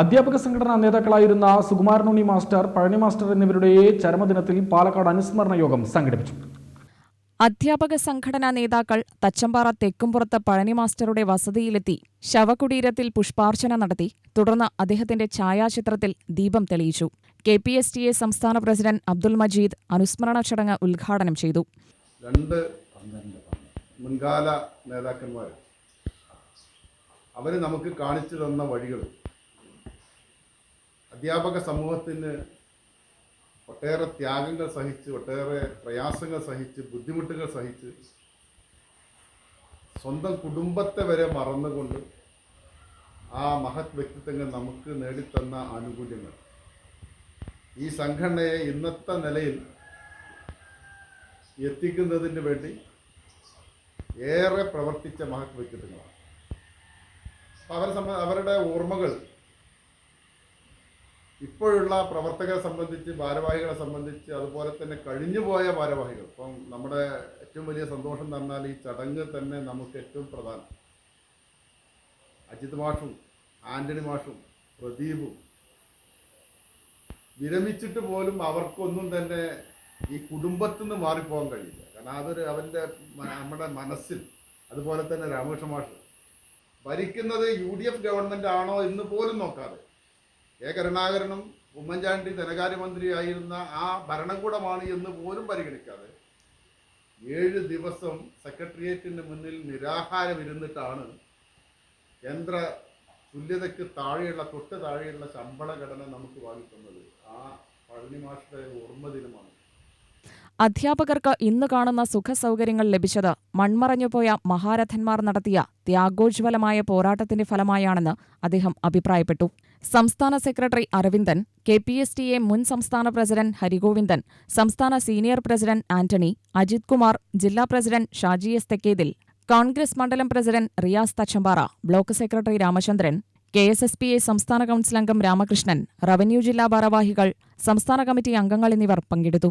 അധ്യാപക സംഘടനാ നേതാക്കളായിരുന്ന സുകുമാരനുണ്ണി മാസ്റ്റർ പഴനി മാസ്റ്റർ എന്നിവരുടെ ചരമദിനത്തിൽ പാലക്കാട് അനുസ്മരണ യോഗം സംഘടിപ്പിച്ചു. അധ്യാപക സംഘടനാ നേതാക്കൾ തച്ചമ്പാറ തെക്കുംപുറത്ത് പഴനി മാസ്റ്ററുടെ വസതിയിലെത്തി ശവകുടീരത്തിൽ പുഷ്പാർച്ചന നടത്തി. തുടർന്ന് അദ്ദേഹത്തിന്റെ ഛായാചിത്രത്തിൽ ദീപം തെളിയിച്ചു. K P S T A സംസ്ഥാന പ്രസിഡന്റ് അബ്ദുൽ മജീദ് അനുസ്മരണ ചടങ്ങ് ഉദ്ഘാടനം ചെയ്തു. രണ്ട് മുൻകാല നേതാക്കന്മാർ അവർ നമുക്ക് കാണിച്ചു തന്ന വഴികൾ അധ്യാപക സമൂഹത്തിന് ഒട്ടേറെ ത്യാഗങ്ങൾ സഹിച്ച് ഒട്ടേറെ പ്രയാസങ്ങൾ സഹിച്ച് ബുദ്ധിമുട്ടുകൾ സഹിച്ച് സ്വന്തം കുടുംബത്തെ വരെ മറന്നുകൊണ്ട് ആ മഹത് വ്യക്തിത്വങ്ങൾ നമുക്ക് നേടിത്തന്ന ആനുകൂല്യങ്ങൾ. ഈ സംഘടനയെ ഇന്നത്തെ നിലയിൽ എത്തിക്കുന്നതിന് വേണ്ടി ഏറെ പ്രവർത്തിച്ച മഹത് വ്യക്തിത്വങ്ങളാണ്. അവരെ സംബന്ധ അവരുടെ ഓർമ്മകൾ ഇപ്പോഴുള്ള പ്രവർത്തകരെ സംബന്ധിച്ച് ഭാരവാഹികളെ സംബന്ധിച്ച് അതുപോലെ തന്നെ കഴിഞ്ഞുപോയ ഭാരവാഹികൾ. ഇപ്പം നമ്മുടെ ഏറ്റവും വലിയ സന്തോഷം എന്ന് പറഞ്ഞാൽ ഈ ചടങ്ങ് തന്നെ നമുക്ക് ഏറ്റവും പ്രധാനം. അജിത് മാഷും ആന്റണി മാഷും പ്രദീപും വിരമിച്ചിട്ട് പോലും അവർക്കൊന്നും തന്നെ ഈ കുടുംബത്തിൽ നിന്ന് മാറിപ്പോകാൻ കഴിയില്ല. കാരണം അതൊരു അവന്റെ നമ്മുടെ മനസ്സിൽ അതുപോലെ തന്നെ രാമകൃഷ്ണ മാഷ് ഭരിക്കുന്നത് യു ഡി എഫ് ഗവൺമെന്റ് ആണോ എന്ന് പോലും നോക്കാതെ കെ കരുണാകരനും ഉമ്മൻചാണ്ടി ധനകാര്യമന്ത്രിയായിരുന്ന ആ ഭരണകൂടമാണ് എന്ന് പോലും പരിഗണിക്കാതെ ഏഴ് ദിവസം സെക്രട്ടേറിയറ്റിന് മുന്നിൽ നിരാഹാരം ഇരുന്നിട്ടാണ് യന്ത്ര തുല്യതയ്ക്ക് താഴെയുള്ള തൊട്ട് താഴെയുള്ള ശമ്പള ഘടന നമുക്ക് വാങ്ങിക്കുന്നത് ആ പഴനി മാഷയുടെ ഓർമ്മ ദിനമാണ്. അധ്യാപകർക്ക് ഇന്ന് കാണുന്ന സുഖസൗകര്യങ്ങൾ ലഭിച്ചത് മൺമറഞ്ഞുപോയ മഹാരഥന്മാർ നടത്തിയ ത്യാഗോജ്വലമായ പോരാട്ടത്തിന്റെ ഫലമായാണെന്ന് അദ്ദേഹം അഭിപ്രായപ്പെട്ടു. സംസ്ഥാന secretary Aravindan K P S T A മുൻ സംസ്ഥാന പ്രസിഡന്റ് ഹരിഗോവിന്ദൻ സംസ്ഥാന സീനിയർ പ്രസിഡന്റ് ആന്റണി അജിത് കുമാർ ജില്ലാ പ്രസിഡന്റ് ഷാജി എസ് തെക്കേതിൽ കോൺഗ്രസ് മണ്ഡലം president Riyas Thachampara block secretary Ramachandran K S S P A സംസ്ഥാന കൌൺസിൽ അംഗം രാമകൃഷ്ണൻ റവന്യൂ ജില്ലാ ഭാരവാഹികൾ സംസ്ഥാന കമ്മിറ്റി അംഗങ്ങൾ എന്നിവർ പങ്കെടുത്തു.